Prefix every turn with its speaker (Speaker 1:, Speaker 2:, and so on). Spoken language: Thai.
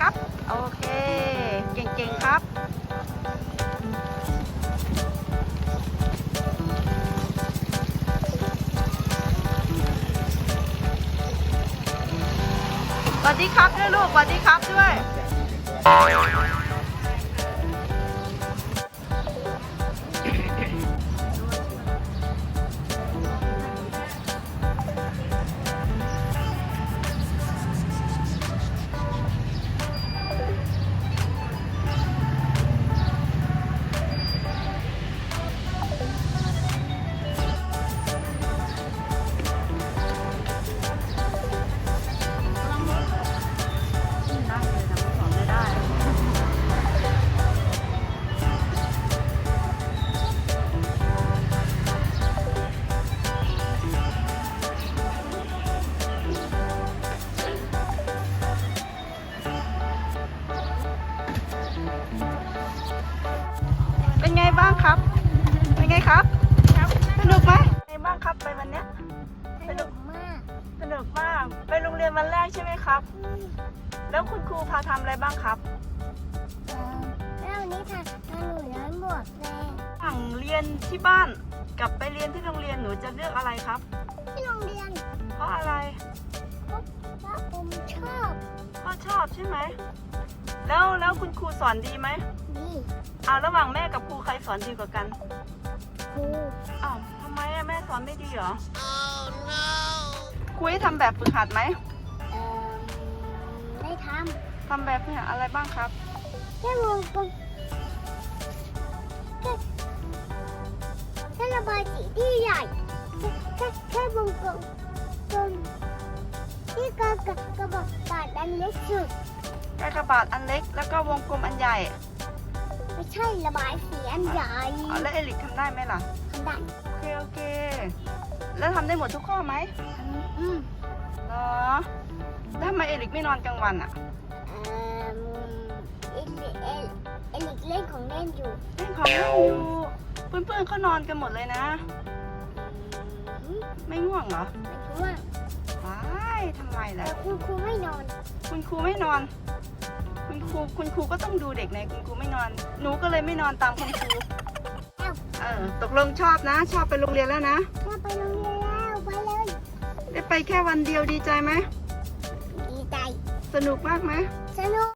Speaker 1: ครับ โอเค เก่งๆครับ สวัสดีครับด้วยลูกสวัสดีครับด้วย เป็นไงบ้างครับ เป็นไงครับ สนุกไหมเป็นไงบ้างครับไปวันเนี้ย
Speaker 2: สนุกมาก
Speaker 1: สนุกมาก ไปโรงเรียนวันแรกใช่ไหมครับ แล้วคุณครูพาทำอะไรบ้างครับ
Speaker 2: เออแล้ววันนี้ทานทานหนูย้อนบวกแดง
Speaker 1: ฝั่งเรียนที่บ้านกับไปเรียนที่โรงเรียนหนูจะเลือกอะไรครับ
Speaker 2: ที่โรงเรียน
Speaker 1: เพราะอะไร
Speaker 2: เพราะว่าผมชอบ
Speaker 1: เพราะชอบใช่ไหม แล้วแล้วคุณครูสอนดีไหม
Speaker 2: นี่
Speaker 1: อ้าวระหว่างแม่กับครูใครสอนดีกว่ากัน
Speaker 2: ครู
Speaker 1: อ้าวทำไมอะแม่สอนไม่ดีเหรอครูให้ทำแบบฝึกหัดไหม
Speaker 2: เอ่อได้ท
Speaker 1: ทำแบบฝึกหัดอะไรบ้างครับำ
Speaker 2: แค่วงกลมแค่แค่ระบายสีที่ใหญ่แค่แค่แค่วงกลมกลมที่กระกระกระบอกปาดอันเล็กสุด
Speaker 1: กากบาทอันเล็ก แล้วก็วงกลมอันใหญ่
Speaker 2: ไม่ใช่ระบายสีอันใหญ่
Speaker 1: อ๋อแล้วเอลิกทำได้ไหมล่ะ
Speaker 2: ทำได้
Speaker 1: โอเคโอเค แล้วทำได้หมดทุกข้อไหม
Speaker 2: ทำอืม
Speaker 1: เหรอแล้วทำไมเอลิกไม่นอนกลางวันอะ
Speaker 2: เอ่อเอลิเอลเอลิกเล่นของเล่นอยู่
Speaker 1: เล่นของเล่นอยู่เพื่อนๆเขานอนกันหมดเลยนะ
Speaker 2: อืม
Speaker 1: ไม่ง่วงเหรอ
Speaker 2: ไม่รู้ว่า
Speaker 1: ว้ายทำไม
Speaker 2: แต่
Speaker 1: ล่ะ
Speaker 2: คุณครูไม่นอน
Speaker 1: คุณครูไม่นอน คุณครูคุณครูก็ต้องดูเด็กในคุณครูไม่นอน หนูก็เลยไม่นอนตามคุณครู
Speaker 2: เอ้า
Speaker 1: เออตกลงชอบนะ ชอบไปโรงเรียนแล้วนะ
Speaker 2: ถ้าไปโรงเรียนแล้วไปเลย
Speaker 1: ได้ไปแค่วันเดียวดีใจไหม
Speaker 2: ดีใจ
Speaker 1: สนุกมากไหม
Speaker 2: สนุก